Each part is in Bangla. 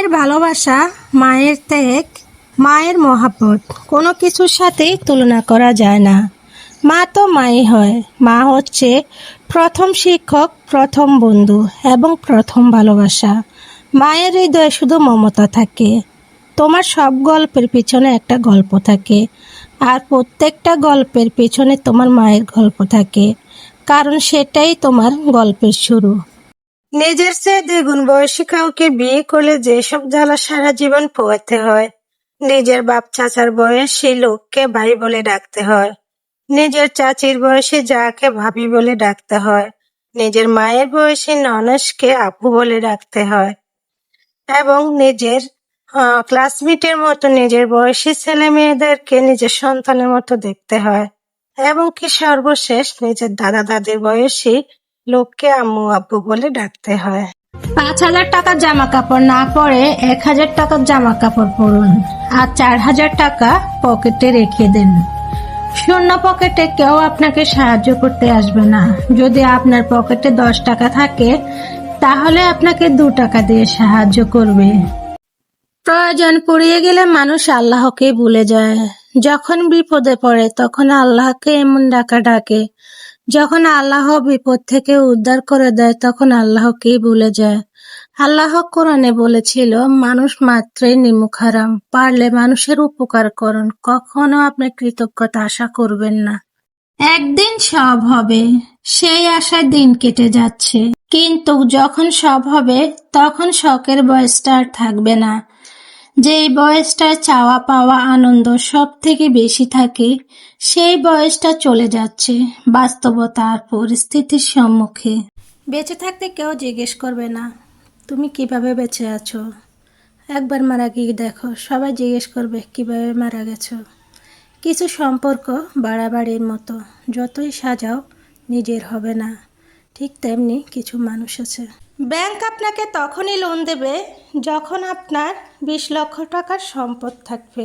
মায়ের ভালোবাসা, মায়ের ত্যাগ, মায়ের মহাপত কোনো কিছুর সাথেই তুলনা করা যায় না। মা তো মাই হয়। মা হচ্ছে প্রথম শিক্ষক, প্রথম বন্ধু এবং প্রথম ভালোবাসা। মায়ের হৃদয়ে শুধু মমতা থাকে। তোমার সব গল্পের পিছনে একটা গল্প থাকে আর প্রত্যেকটা গল্পের পিছনে তোমার মায়ের গল্প থাকে। কারণ সেটাই তোমার গল্পের শুরু। নিজের চেয়ে দ্বিগুণ বয়সী কাউকে বিয়ে করলে যেসব জ্বালা সারা জীবন পোয়াতে হয়। নিজের বাপ চাচার বয়সী লোককে ভাই বলে ডাকতে হয়। নিজের চাচির বয়সী যাকে ভাবি বলে ডাকতে হয়। নিজের মায়ের বয়সী ননসকে আপু বলে ডাকতে হয়। এবং নিজের ক্লাসমেটের মতো নিজের বয়সী ছেলে মেয়েদেরকে নিজের সন্তানের মতো দেখতে হয়। এবং কি সর্বশেষ নিজের দাদা দাদির বয়সী লোককে আম্মু আব্বু বলে ডাকতে হয়। পাঁচ হাজার টাকার জামা কাপড় না পরে এক হাজার টাকার জামা কাপড় পরুন আর চার হাজার টাকা পকেটে রেখে দেন। শূন্য পকেটে কেউ আপনাকে সাহায্য করতে আসবে না। যদি আপনার পকেটে দশ টাকা থাকে, তাহলে আপনাকে দু টাকা দিয়ে সাহায্য করবে। প্রয়োজন পড়িয়ে গেলে মানুষ আল্লাহকে ভুলে যায়। যখন বিপদে পড়ে, তখন আল্লাহকে এমন ডাকা ডাকে যখন আল্লাহ বিপদ থেকে উদ্ধার করে দেয়, তখন আল্লাহকেই ভুলে যায়? আল্লাহ কোরআনে বলেছিল, মানুষ মাত্রই নিমুখ হারাম পারলে মানুষের উপকার করুন, কখনো আপনি কৃতজ্ঞতা আশা করবেন না। একদিন সব হবে, সেই আশায় দিন কেটে যাচ্ছে। কিন্তু যখন সব হবে, তখন শখের বয়সটা আর থাকবে না। যেই বয়সটায় চাওয়া পাওয়া আনন্দ সব থেকে বেশি থাকে, সেই বয়সটা চলে যাচ্ছে বাস্তবতা আর পরিস্থিতির সম্মুখে। বেঁচে থাকতে কেউ জিজ্ঞেস করবে না, তুমি কীভাবে বেঁচে আছো? একবার মারা গিয়ে দেখো, সবাই জিজ্ঞেস করবে, কীভাবে মারা গেছো? কিছু সম্পর্ক বাড়াবাড়ির মতো, যতই সাজাও, নিজের হবে না। ঠিক তেমনি কিছু মানুষ আছে। ব্যাংক আপনাকে তখনই লোন দেবে যখন আপনার বিশ লক্ষ টাকার সম্পদ থাকবে।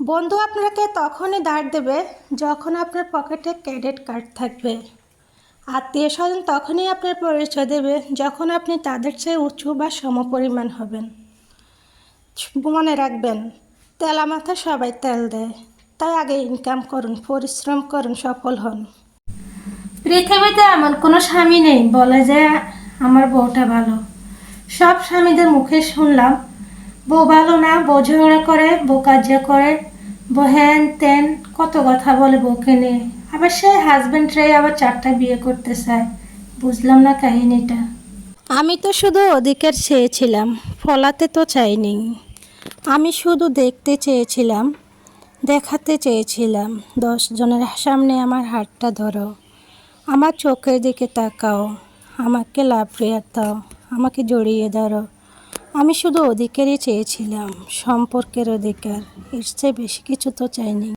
বন্ধু আপনাকে তখনই ধার দেবে যখন আপনার পকেটে ক্রেডিট কার্ড থাকবে। আত্মীয় স্বজন তখনই আপনার পরিচয় দেবে যখন আপনি তাদের চেয়ে উঁচু বা সমপরিমাণ হবেন। মনে রাখবেন তেলা মাথা সবাই তেল দেয়। তাই আগে ইনকাম করুন, পরিশ্রম করুন, সফল হন। পৃথিবীতে এমন কোনো স্বামী নেই, বলে যে আমার বউটা ভালো। সব স্বামীদের মুখে শুনলাম, বউ ভালো না, বউ ঝগড়া করে, বউ কার্য করে বউ হ্যান ত্যান কত কথা বলে বউকে নিয়ে। আবার সেই হাজব্যান্ডরাই আবার চারটা বিয়ে করতে চায়। বুঝলাম না কাহিনীটা। আমি তো শুধু অধিকার চেয়েছিলাম, ফলাতে তো চাইনি। আমি শুধু দেখতে চেয়েছিলাম, দেখাতে চেয়েছিলাম। দশ জনের সামনে আমার হাতটা ধরো, আমার চোখের দিকে তাকাও। আমাকে লাভ দাও, আমাকে জড়িয়ে ধরো। আমি শুধু অধিকারই চেয়েছিলাম, সম্পর্কের অধিকার। এর চেয়ে বেশি কিছু তো চাইনি।